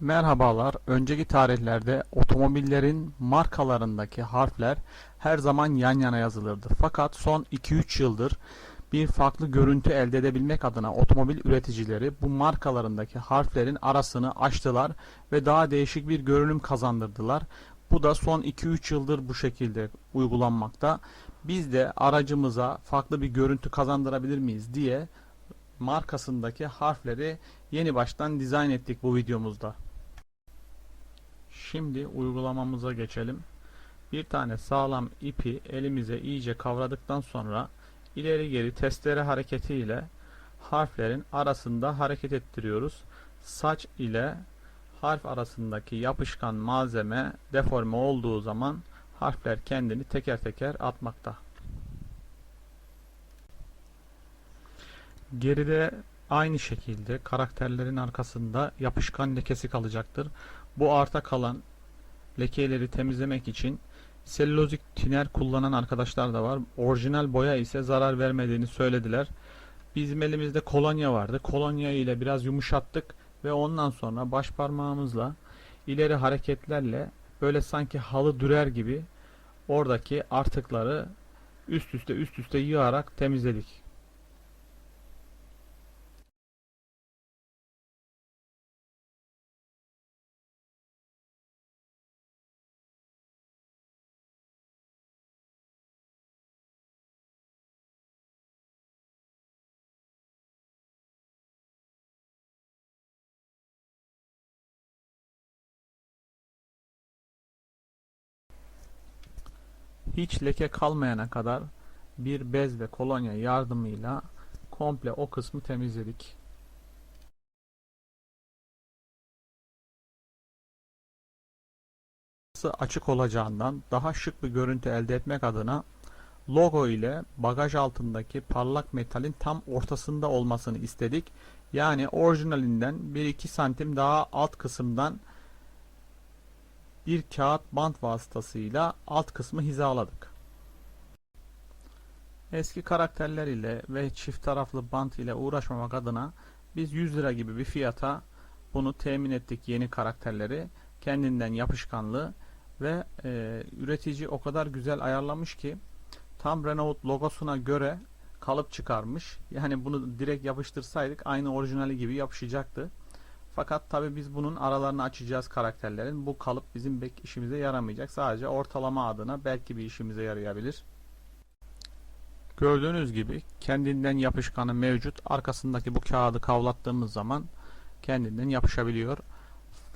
Merhabalar. Önceki tarihlerde otomobillerin markalarındaki harfler her zaman yan yana yazılırdı. Fakat son 2-3 yıldır bir farklı görüntü elde edebilmek adına otomobil üreticileri bu markalarındaki harflerin arasını açtılar ve daha değişik bir görünüm kazandırdılar. Bu da son 2-3 yıldır bu şekilde uygulanmakta. Biz de aracımıza farklı bir görüntü kazandırabilir miyiz diye markasındaki harfleri yeni baştan dizayn ettik bu videomuzda. Şimdi uygulamamıza geçelim. Bir tane sağlam ipi elimize iyice kavradıktan sonra ileri geri testere hareketiyle harflerin arasında hareket ettiriyoruz. Saç ile harf arasındaki yapışkan malzeme deforme olduğu zaman harfler kendini teker teker atmakta. Geride aynı şekilde karakterlerin arkasında yapışkan lekesi kalacaktır. Bu arta kalan lekeleri temizlemek için selülozik tiner kullanan arkadaşlar da var. Orijinal boya ise zarar vermediğini söylediler. Bizim elimizde kolonya vardı. Kolonya ile biraz yumuşattık ve ondan sonra baş parmağımızla ileri hareketlerle böyle sanki halı dürer gibi oradaki artıkları üst üste üst üste yığarak temizledik. Hiç leke kalmayana kadar bir bez ve kolonya yardımıyla komple o kısmı temizledik. açık olacağından daha şık bir görüntü elde etmek adına logo ile bagaj altındaki parlak metalin tam ortasında olmasını istedik. Yani orijinalinden 1-2 santim daha alt kısımdan bir kağıt bant vasıtasıyla alt kısmı hizaladık. Eski karakterler ile ve çift taraflı bant ile uğraşmamak adına biz 100 lira gibi bir fiyata bunu temin ettik yeni karakterleri. Kendinden yapışkanlı ve e, üretici o kadar güzel ayarlamış ki tam Renault logosuna göre kalıp çıkarmış. Yani bunu direkt yapıştırsaydık aynı orijinali gibi yapışacaktı. Fakat tabi biz bunun aralarını açacağız karakterlerin. Bu kalıp bizim işimize yaramayacak. Sadece ortalama adına belki bir işimize yarayabilir. Gördüğünüz gibi kendinden yapışkanı mevcut. Arkasındaki bu kağıdı kavlattığımız zaman kendinden yapışabiliyor.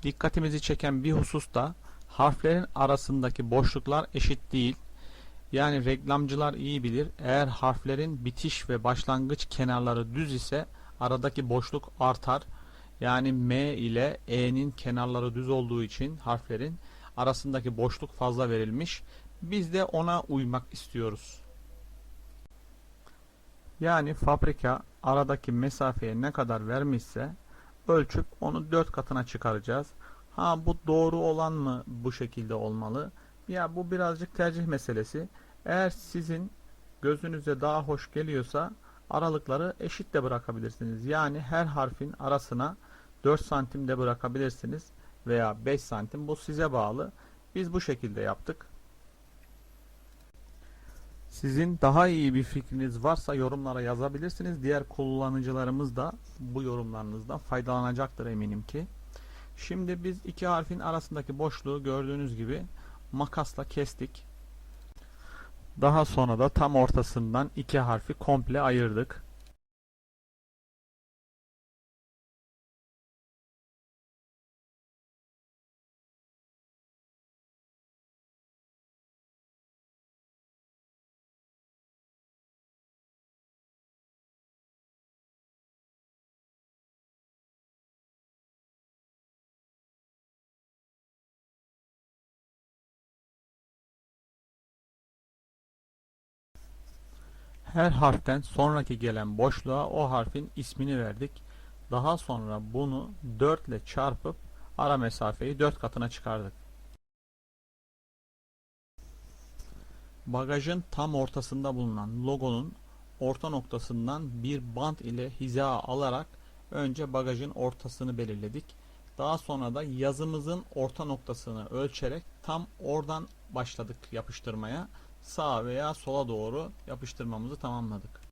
Dikkatimizi çeken bir husus da harflerin arasındaki boşluklar eşit değil. Yani reklamcılar iyi bilir. Eğer harflerin bitiş ve başlangıç kenarları düz ise aradaki boşluk artar. Yani M ile E'nin kenarları düz olduğu için harflerin arasındaki boşluk fazla verilmiş. Biz de ona uymak istiyoruz. Yani fabrika aradaki mesafeye ne kadar vermişse ölçüp onu 4 katına çıkaracağız. Ha bu doğru olan mı bu şekilde olmalı? Ya bu birazcık tercih meselesi. Eğer sizin gözünüze daha hoş geliyorsa aralıkları eşit de bırakabilirsiniz. Yani her harfin arasına 4 santim de bırakabilirsiniz veya 5 santim bu size bağlı. Biz bu şekilde yaptık. Sizin daha iyi bir fikriniz varsa yorumlara yazabilirsiniz. Diğer kullanıcılarımız da bu yorumlarınızdan faydalanacaktır eminim ki. Şimdi biz iki harfin arasındaki boşluğu gördüğünüz gibi makasla kestik. Daha sonra da tam ortasından iki harfi komple ayırdık. Her harften sonraki gelen boşluğa o harfin ismini verdik. Daha sonra bunu 4 ile çarpıp ara mesafeyi 4 katına çıkardık. Bagajın tam ortasında bulunan logonun orta noktasından bir bant ile hiza alarak önce bagajın ortasını belirledik. Daha sonra da yazımızın orta noktasını ölçerek tam oradan başladık yapıştırmaya. Sağa veya sola doğru yapıştırmamızı tamamladık.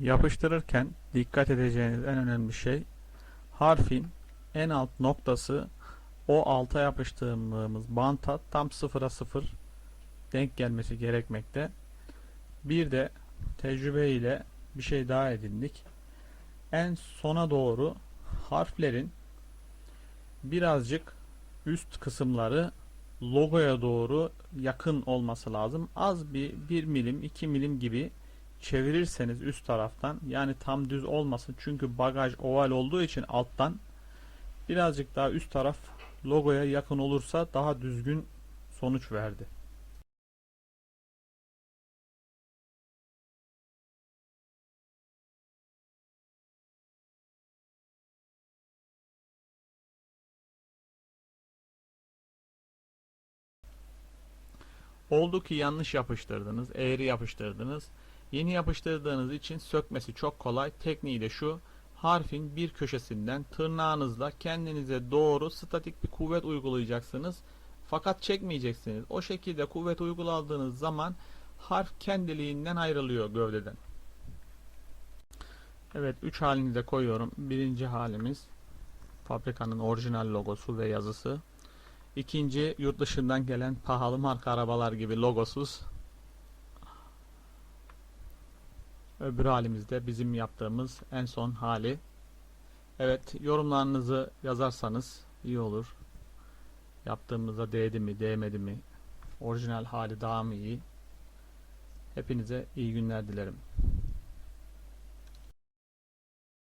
Yapıştırırken dikkat edeceğiniz en önemli şey harfin en alt noktası o alta yapıştırdığımız banta tam sıfıra sıfır denk gelmesi gerekmekte. Bir de tecrübe ile bir şey daha edindik. En sona doğru harflerin birazcık üst kısımları logoya doğru yakın olması lazım. Az bir 1 milim 2 milim gibi çevirirseniz üst taraftan yani tam düz olmasın çünkü bagaj oval olduğu için alttan birazcık daha üst taraf logoya yakın olursa daha düzgün sonuç verdi. Oldu ki yanlış yapıştırdınız, eğri yapıştırdınız. Yeni yapıştırdığınız için sökmesi çok kolay. Tekniği de şu. Harfin bir köşesinden tırnağınızla kendinize doğru statik bir kuvvet uygulayacaksınız. Fakat çekmeyeceksiniz. O şekilde kuvvet uyguladığınız zaman harf kendiliğinden ayrılıyor gövdeden. Evet 3 halini de koyuyorum. Birinci halimiz fabrikanın orijinal logosu ve yazısı. İkinci yurt dışından gelen pahalı marka arabalar gibi logosuz. Öbür halimizde bizim yaptığımız en son hali. Evet yorumlarınızı yazarsanız iyi olur. Yaptığımıza değdi mi değmedi mi? Orijinal hali daha mı iyi? Hepinize iyi günler dilerim.